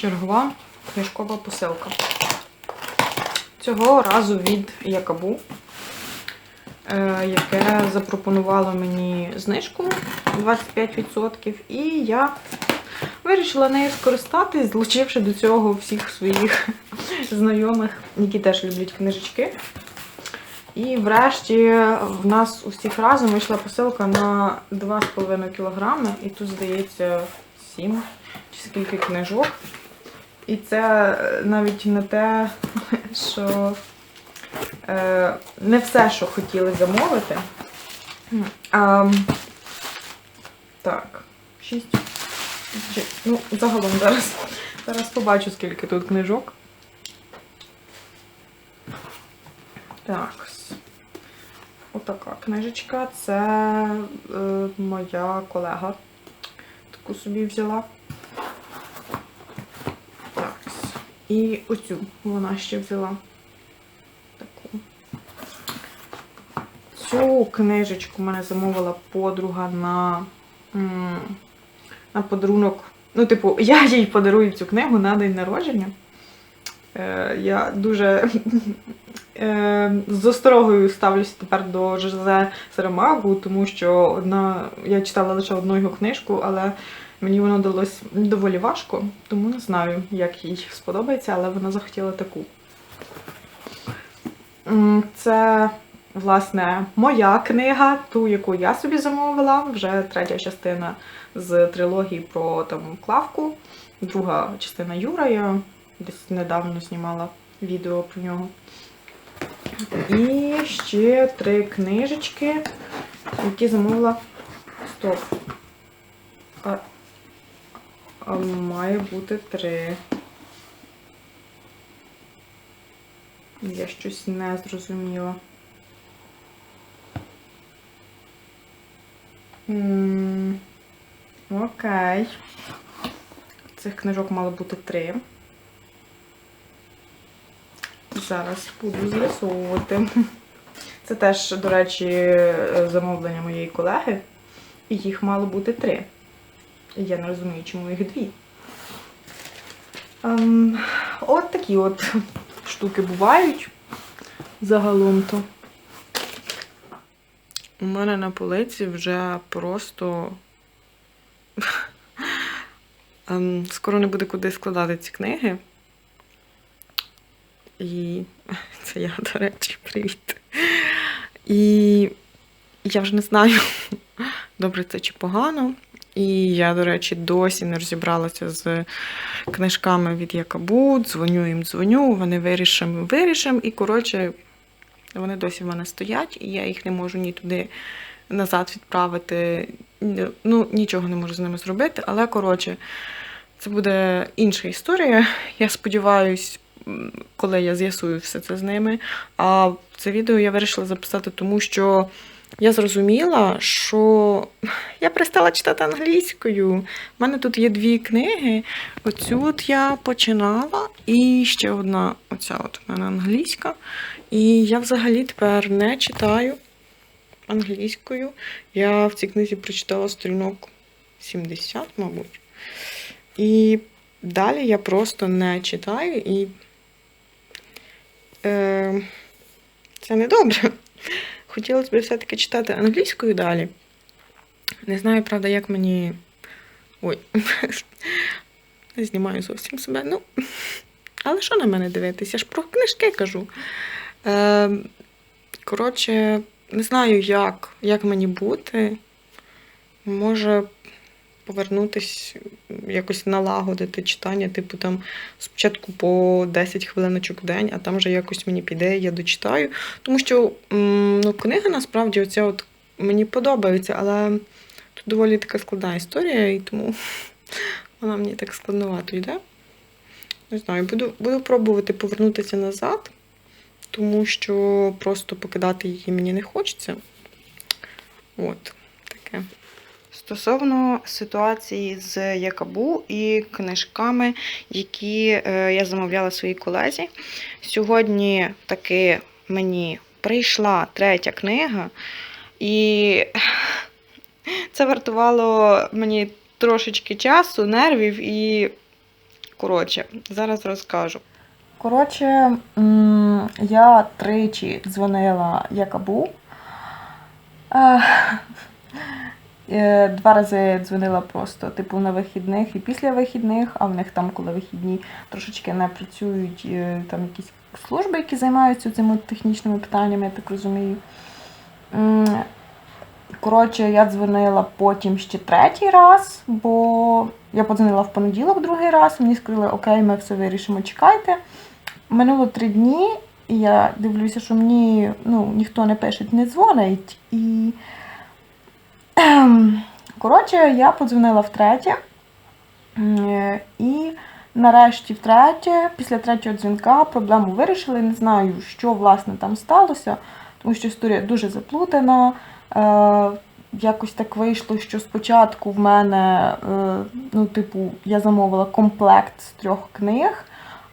Чергова книжкова посилка. Цього разу від Якабу, е, яке запропонувало мені знижку 25%, і я вирішила нею скористатись, злучивши до цього всіх своїх знайомих, які теж люблять книжечки. І врешті в нас усіх разом вийшла посилка на 2,5 кг, і тут, здається, 7 чи скільки книжок. І це е, навіть не те, що е, не все, що хотіли замовити. А, так, 6. Ну, загалом зараз. Зараз побачу, скільки тут книжок. Так. Отака книжечка. Це е, моя колега. Таку собі взяла. Так. І оцю вона ще взяла. Таку. Цю книжечку мене замовила подруга на, на подарунок. Ну, типу, я їй подарую цю книгу на день народження. Е, я дуже е, з осторогою ставлюся тепер до Жозе Сарамагу, тому що одна, я читала лише одну його книжку, але мені воно далось доволі важко, тому не знаю, як їй сподобається, але вона захотіла таку. Це, власне, моя книга, ту, яку я собі замовила, вже третя частина з трилогії про там Клавку, друга частина Юра. Я десь недавно знімала відео про нього. І ще три книжечки, які замовила. Стоп. Має бути три. Я щось не зрозуміла. М, Окей. Цих книжок мало бути три. Зараз буду з'ясовувати. Це теж, до речі, замовлення моєї колеги. І їх мало бути три. Я не розумію, чому їх дві. Ем, от такі от штуки бувають загалом-то. У мене на полиці вже просто ем, скоро не буде куди складати ці книги. І це я, до речі, привіт. І я вже не знаю, добре це чи погано. І я, до речі, досі не розібралася з книжками від Якабу. Дзвоню їм, дзвоню, вони вирішимо, вирішимо. І, коротше, вони досі в мене стоять, і я їх не можу ні туди назад відправити. Ну, нічого не можу з ними зробити. Але, коротше, це буде інша історія. Я сподіваюся, коли я з'ясую все це з ними. А це відео я вирішила записати, тому що я зрозуміла, що я перестала читати англійською. У мене тут є дві книги. Оцю от я починала, і ще одна оця от в мене англійська. І я взагалі тепер не читаю англійською. Я в цій книзі прочитала сторінок 70, мабуть. І далі я просто не читаю, і е, це не добре. Хотілося б все-таки читати англійською далі. Не знаю, правда, як мені. Ой, не знімаю зовсім себе. Ну, але що на мене дивитися? Я ж про книжки кажу. Е, коротше, не знаю, як, як мені бути. Може повернутись, якось налагодити читання, типу там спочатку по 10 хвилиночок в день, а там вже якось мені піде, я дочитаю. Тому що ну, книга насправді оця от мені подобається, але тут доволі така складна історія, і тому вона мені так складновато йде. Не знаю, буду, буду пробувати повернутися назад, тому що просто покидати її мені не хочеться. От, таке. Стосовно ситуації з Якабу і книжками, які е, я замовляла своїй колезі. Сьогодні таки мені прийшла третя книга, і це вартувало мені трошечки часу, нервів і Коротше, зараз розкажу. Коротше, я тричі дзвонила Якабу. Е, Два рази дзвонила просто, типу, на вихідних і після вихідних, а в них там, коли вихідні трошечки не працюють, е, там якісь служби, які займаються цими технічними питаннями, я так розумію. Коротше, я дзвонила потім ще третій раз, бо я подзвонила в понеділок другий раз. Мені сказали, окей, ми все вирішимо, чекайте. Минуло три дні, і я дивлюся, що мені ну, ніхто не пише, не дзвонить. І коротше, я подзвонила втретє. Е, І нарешті втретє, після третього дзвінка проблему вирішили. Не знаю, що власне там сталося, тому що історія дуже заплутана. Е, якось так вийшло, що спочатку в мене, е, ну, типу, я замовила комплект з трьох книг,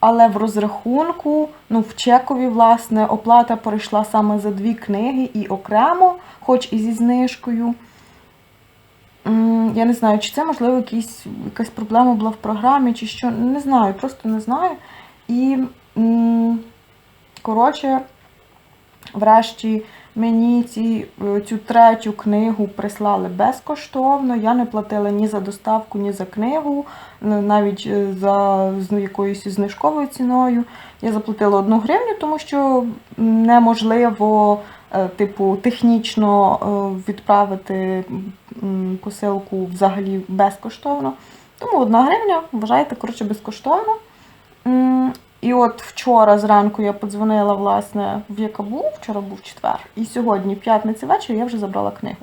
але в розрахунку, ну, в чекові, власне, оплата перейшла саме за дві книги і окремо, хоч і зі знижкою. Я не знаю, чи це можливо якісь, якась проблема була в програмі, чи що. Не знаю, просто не знаю. І, коротше, врешті мені ці, е, цю третю книгу прислали безкоштовно. Я не платила ні за доставку, ні за книгу, навіть е, за ну, якоюсь знижковою ціною. Я заплатила одну гривню, тому що неможливо, типу, технічно е, відправити посилку взагалі безкоштовно. Тому одна гривня, вважайте, коротше, безкоштовно. І от вчора зранку я подзвонила власне в Якабу, вчора був четвер, і сьогодні, п'ятниця вечір, я вже забрала книгу.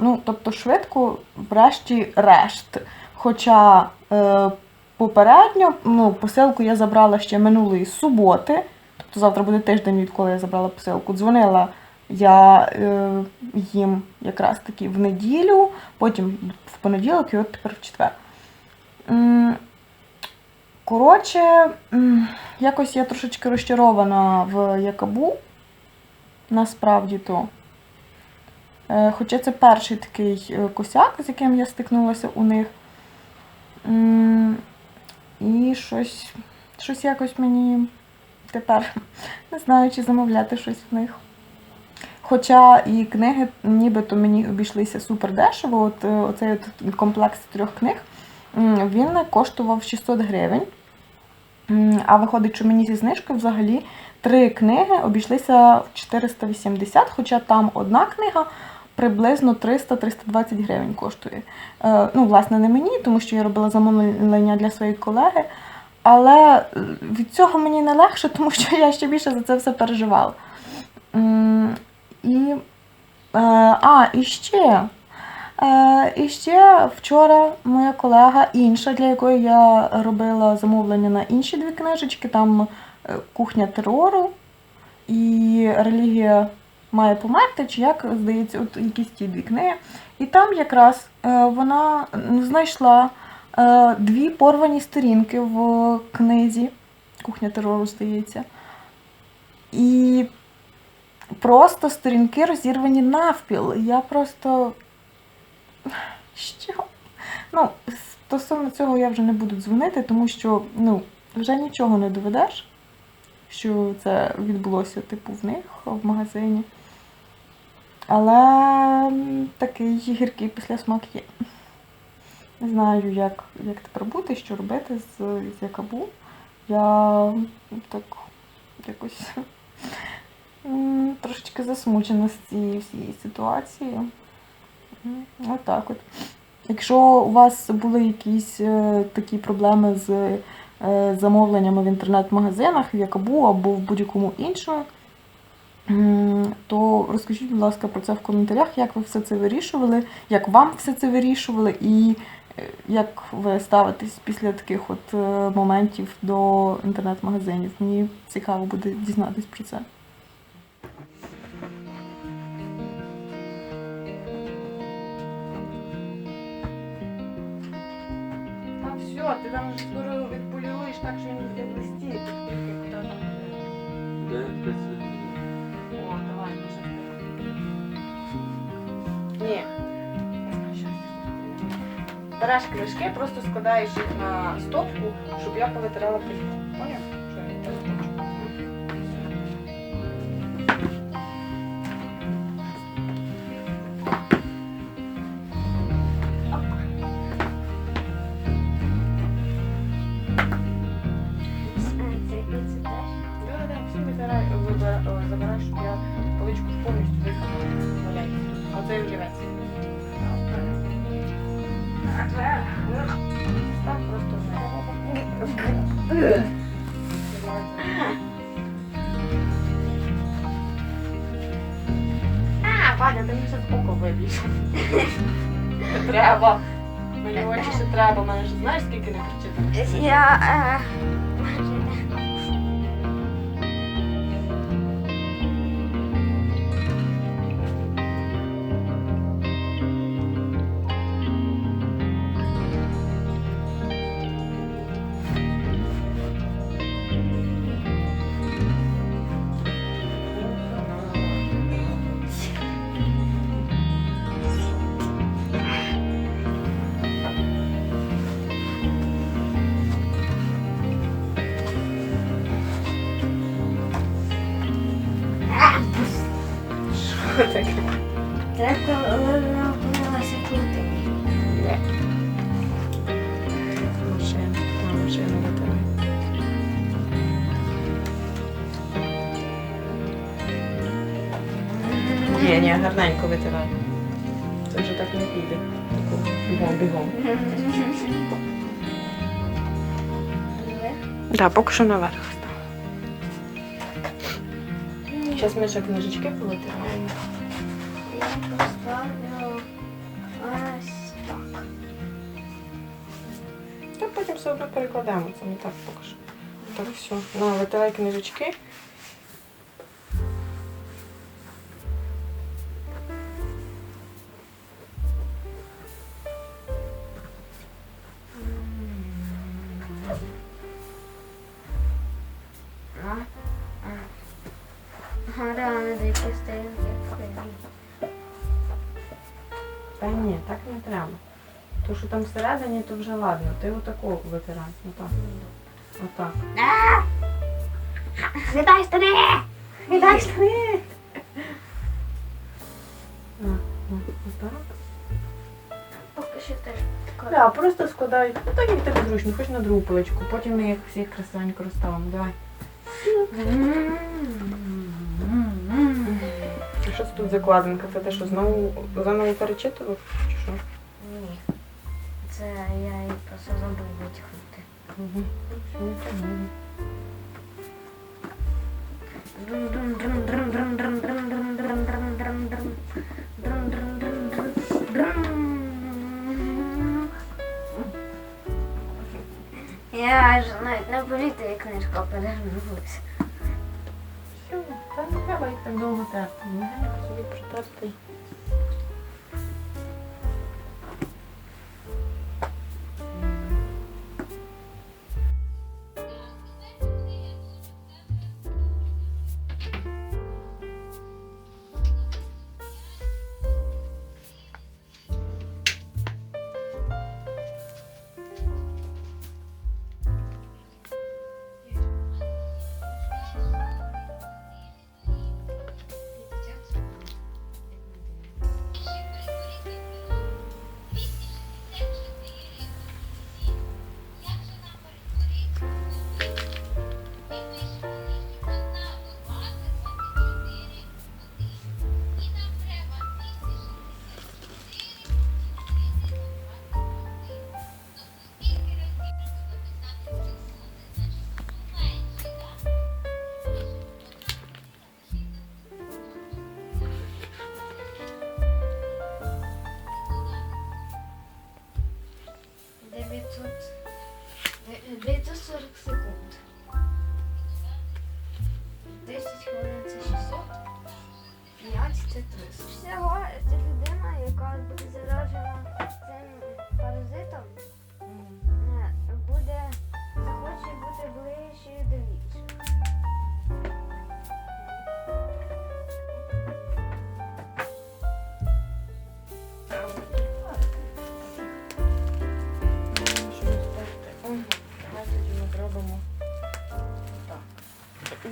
Ну, тобто швидко, врешті-решт. Хоча е, попередньо ну, посилку я забрала ще минулої суботи, тобто завтра буде тиждень, відколи я забрала посилку. Дзвонила я е, їм якраз таки в неділю, потім в понеділок і от тепер в четвер. Коротше, якось я трошечки розчарована в Якабу. Насправді то. Е, Хоча це перший такий е, косяк, з яким я стикнулася у них. І щось, щось якось мені тепер не знаю, чи замовляти щось в них. Хоча і книги нібито мені обійшлися супер дешево. От е, оцей от комплекс трьох книг він коштував 600 гривень. А виходить, що мені зі знижкою взагалі три книги обійшлися в 480, хоча там одна книга приблизно 300-320 гривень коштує. Е, Ну, власне, не мені, тому що я робила замовлення для своєї колеги. Але е, від цього мені не легше, тому що я ще більше за це все переживала. І, е, а, і ще. Е, і ще вчора моя колега, інша, для якої я робила замовлення на інші дві книжечки, там кухня терору і релігія має померти, чи як здається, от якісь ті дві книги. І там якраз вона знайшла дві порвані сторінки в книзі. Кухня терору, здається. І просто сторінки розірвані навпіл. Я просто. Що? Ну, стосовно цього я вже не буду дзвонити, тому що ну, вже нічого не доведеш, що це відбулося, типу, в них в магазині. Але такий гіркий післясмак є. Не знаю, як, як тепер бути, що робити з, з Якабу. Я так якось трошечки засмучена з цієї всієї ситуації. Отак от. Якщо у вас були якісь е, такі проблеми з е, замовленнями в інтернет-магазинах, в Якабу або в будь-якому іншому, то розкажіть, будь ласка, про це в коментарях, як ви все це вирішували, як вам все це вирішували, і як ви ставитесь після таких от е, моментів до інтернет-магазинів. Мені цікаво буде дізнатись про це. А все, ти там скоро відполюєш так, що береш кришки, просто складаєш їх на стопку, щоб я повитирала пилюку. Поняв? Що я не хочу? А, Ваня, ти мені зараз око виб'єш. Не треба. Мені очі ще треба, мене ж знаєш, скільки не прочитано. Я. е, Ні, ні, гарненько витирай. Це вже так не піде. Таку Бігом, бігом. Так, поки що наверх. Зараз ми ще книжечки повитираємо. Я поставлю ось так. Та потім все одно перекладемо, це не так поки що. Так, все. На, витирай книжечки. Деякі сторінки. Та ні, так не треба. То, що там всередині, то вже ладно. Ти отако витирай. Отак. Отак. Віддай старі! Віддай старі! А, о, Отак. Поки що теж. Да, просто складай. Ну так як тобі зручно, хоч на другу поличку. Потім ми їх всіх красивенько розставимо. Давай. Що це тут закладинка? Це те, що знову заново перечитував? Чи що? Ні. Це я її просто забув витягнути. Угу. Я аж навіть не помітив, як книжка перевернулася. Треба їх так довго терти. Легенько собі притерти.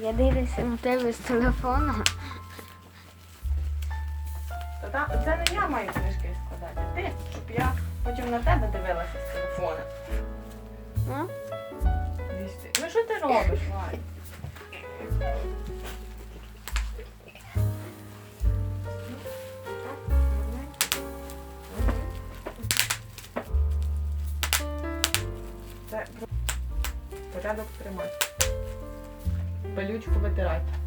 Я дивлюся на тебе з телефона. Та та- це не я маю книжки складати, ти, щоб я потім на тебе дивилася з телефона. Ну? Ну що ти робиш? Це порядок тримати. Пилючку витирати.